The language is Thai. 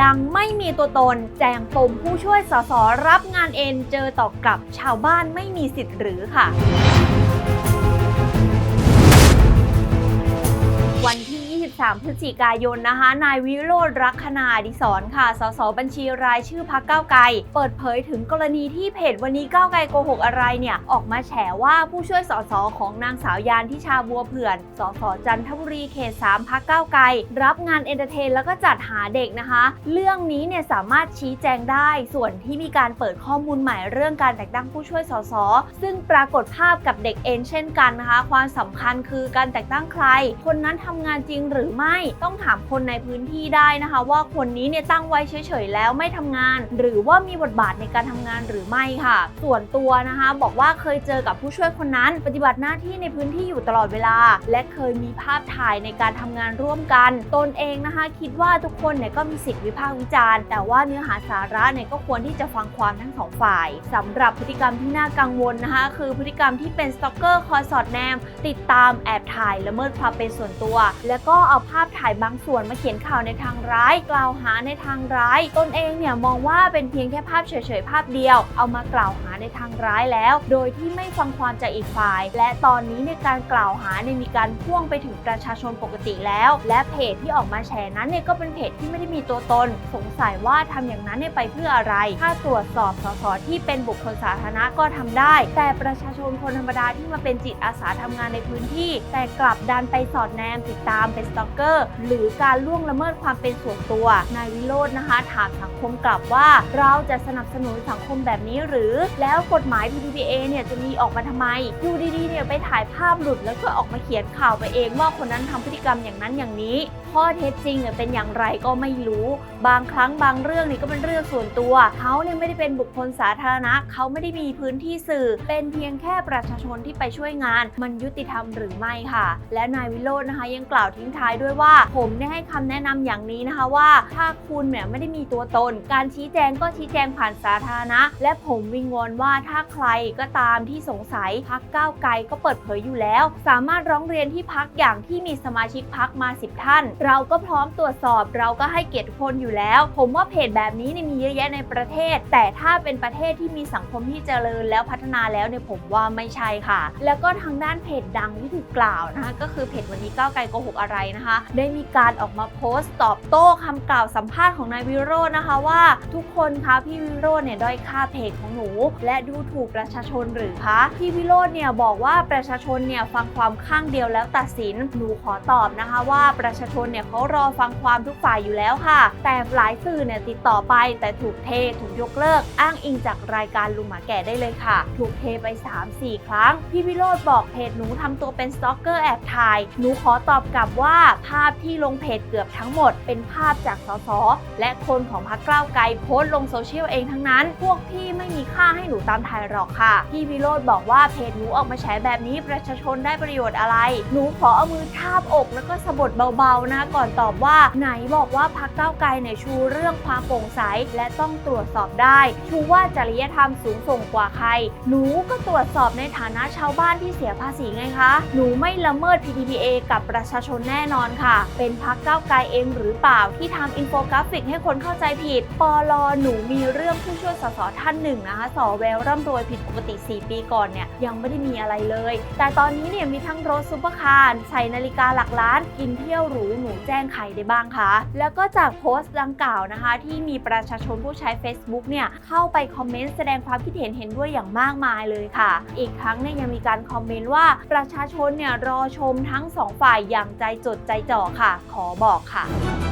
ดังไม่มีตัวตน แจงปมผู้ช่วยสสรับงานเอ็นเจอตอบกลับชาวบ้านไม่มีสิทธิ์หรือค่ะ 3 พฤศจิกายนนะคะ นายวิโรจน์รักนาดิศนค่ะ สสบัญชีรายชื่อพักเก้าไกล เปิดเผยถึงกรณีที่เพจวันนี้เก้าไกลโกหกอะไรเนี่ย ออกมาแฉว่าผู้ช่วยสสของนางสาวยานทิชาบัวเผื่อน สสจันทบุรีเขต 3 พักเก้าไกล รับงานเอนเตอร์เทนแล้วก็จัดหาเด็กนะคะ เรื่องนี้เนี่ยสามารถชี้แจงได้ ส่วนที่มีการเปิดข้อมูลใหม่เรื่องการแต่งตั้งผู้ช่วยสสซึ่งปรากฏภาพกับเด็กเอ็นเช่นกันนะคะ ความสำคัญคือการแต่งตั้งใคร คนนั้นทำงานจริงหรือไม่ ต้องถามคนในพื้นที่ได้นะคะ ว่าคนนี้เนี่ยตั้งไว้เฉยๆแล้วไม่ทำงาน หรือว่ามีบทบาทในการทำงานหรือไม่ค่ะ ส่วนตัวนะคะ บอกว่าเคยเจอกับผู้ช่วยคนนั้น ปฏิบัติหน้าที่ในพื้นที่อยู่ตลอดเวลา และเคยมีภาพถ่ายในการทำงานร่วมกัน ตนเองนะคะ คิดว่าทุกคนเนี่ยก็มีสิทธิวิพากษ์วิจารณ์ แต่ว่าเนื้อหาสาระเนี่ยก็ควรที่จะฟังความทั้งสองฝ่ายสำหรับพฤติกรรมที่น่ากังวลนะคะ คือพฤติกรรมที่เป็นสตอกเกอร์คอยสอดแนม ติดตามแอบถ่ายละเมิดความเป็นส่วนตัว แล้วก็เอาภาพถ่ายบางส่วนมาเขียนข่าวในทางร้าย กล่าวหาในทางร้าย ตนเองเนี่ยมองว่าเป็นเพียงแค่ภาพเฉยๆ ภาพเดียว เอามากล่าวหาในทางร้ายแล้ว โดยที่ไม่ฟังความจากอีกฝ่าย และตอนนี้ในการกล่าวหาเนี่ยมีการพ่วงไปถึงประชาชนปกติแล้ว และเพจที่ออกมาแชร์นั้นเนี่ยก็เป็นเพจที่ไม่ได้มีตัวตน สงสัยว่าทำอย่างนั้นเนี่ยไปเพื่ออะไร ถ้าตรวจสอบสสที่เป็นบุคคลสาธารณะก็ทำได้ แต่ประชาชนคนธรรมดาที่มาเป็นจิตอาสาทำงานในพื้นที่ แต่กลับดันไปสอดแนมติดตามเป็นสตอกเกอร์ หรือการล่วงละเมิดความเป็นส่วนตัวนายวิโรจน์นะคะ ถามสังคมกลับว่า เราจะสนับสนุนสังคมแบบนี้หรือ แล้วกฎหมาย PDPA เนี่ยจะมีออกมาทำไมอยู่ดีๆเนี่ยไปถ่ายภาพหลุดแล้วก็ออกมาเขียนข่าวไปเองว่าคนนั้นทำพฤติกรรมอย่างนั้นอย่างนี้ ข้อเท็จจริงเป็นอย่างไรก็ไม่รู้ บางครั้งบางเรื่องนี่ก็เป็นเรื่องส่วนตัวเขาเนี่ยไม่ได้เป็นบุคคลสาธารณะเขาไม่ได้มีพื้นที่สื่อ เป็นเพียงแค่ประชาชนที่ไปช่วยงาน มันยุติธรรมหรือไม่ค่ะ และนายวิโรจน์นะคะ ยังกล่าวทิ้งท้ายด้วยว่า ผมได้ให้คำแนะนำอย่างนี้นะคะว่า ถ้าคุณเนี่ยไม่ได้มีตัวตน การชี้แจงก็ชี้แจงผ่านสาธารณะ และผมวิงวอนว่าถ้าใครก็ตามที่สงสัยพักก้าวไกลก็เปิดเผยอยู่แล้ว สามารถร้องเรียนที่พักอย่างที่มีสมาชิกพักมา 10 ท่านเราก็พร้อมตรวจสอบเราก็ให้เกียรติคนอยู่แล้ว ผมว่าเพจแบบนี้เนี่ยมีเยอะแยะในประเทศ แต่ถ้าเป็นประเทศที่มีสังคมที่เจริญแล้วพัฒนาแล้วเนี่ยผมว่าไม่ใช่ค่ะ แล้วก็ทางด้านเพจดังที่ถูกกล่าวนะคะก็คือเพจวันนี้ก้าวไกลโกหกอะไรนะคะ ได้มีการออกมาโพสต์ตอบโต้คำกล่าวสัมภาษณ์ของนายวิโรจน์นะคะว่า ทุกคนคะพี่วิโรจน์เนี่ยด้อยค่าเพจของหนู และดูถูกประชาชนหรือคะพี่วิโรจน์เนี่ยบอกว่าประชาชนเนี่ยฟังความข้างเดียวแล้วตัดสินหนูขอตอบนะคะว่าประชาชนเนี่ยเขารอฟังความทุกฝ่ายอยู่แล้วค่ะ แต่หลายสื่อเนี่ยติดต่อไป แต่ถูกเทถูกยกเลิก อ้างอิงจากรายการลุงหมาแก่ได้เลยค่ะ ถูกเทไป 3-4 ครั้ง พี่วิโรจน์บอกเพจหนูทำตัวเป็นสตอกเกอร์แอบถ่าย หนูขอตอบกลับว่าภาพที่ลงเพจเกือบทั้งหมด เป็นภาพจากสสและคนของพรรคก้าวไกลโพสต์ลงโซเชียลเองทั้งนั้น พวกพี่ไม่มีค่าให้หนูตามถ่ายหรอกค่ะ พี่วิโรจน์บอกว่าเพจหนูออกมาแฉแบบนี้ประชาชนได้ประโยชน์อะไร หนูขอเอามือทาบอกแล้วก็สะบดเบาๆนะก่อนตอบว่า ไหนบอกว่าพรรคก้าไกลเนี่ยชูเรื่องความโปร่งใสและต้องตรวจสอบได้ ชูว่าจริยธรรมสูงส่งกว่าใคร หนูก็ตรวจสอบในฐานะชาวบ้านที่เสียภาษีไงคะ หนูไม่ละเมิด PDPA กับประชาชนแน่นอนค่ะ เป็นพรรคก้าไกลเองหรือเปล่าที่ทำอินโฟกราฟิกให้คนเข้าใจผิด ปลหนูมีเรื่องผู้ช่วยสสท่านหนึ่งนะคะ สอแววร่ำรวยผิดปกติ 4 ปีก่อนเนี่ยยังไม่ได้มีอะไรเลย แต่ตอนนี้เนี่ยมีทั้งรถซุปเปอร์คาร์ใส่นาฬิกาหลักล้าน กินเที่ยวหรูหนูแจ้งใครได้บ้างคะ แล้วก็จากโพสต์ดังกล่าวนะคะ ที่มีประชาชนผู้ใช้ Facebook เนี่ยเข้าไปคอมเมนต์แสดงความคิดเห็นเห็นด้วยอย่างมากมายเลยค่ะ อีกครั้งเนี่ยยังมีการคอมเมนต์ว่าประชาชนเนี่ยรอชมทั้งสองฝ่ายอย่างใจจดใจจ่อค่ะ ขอบอกค่ะ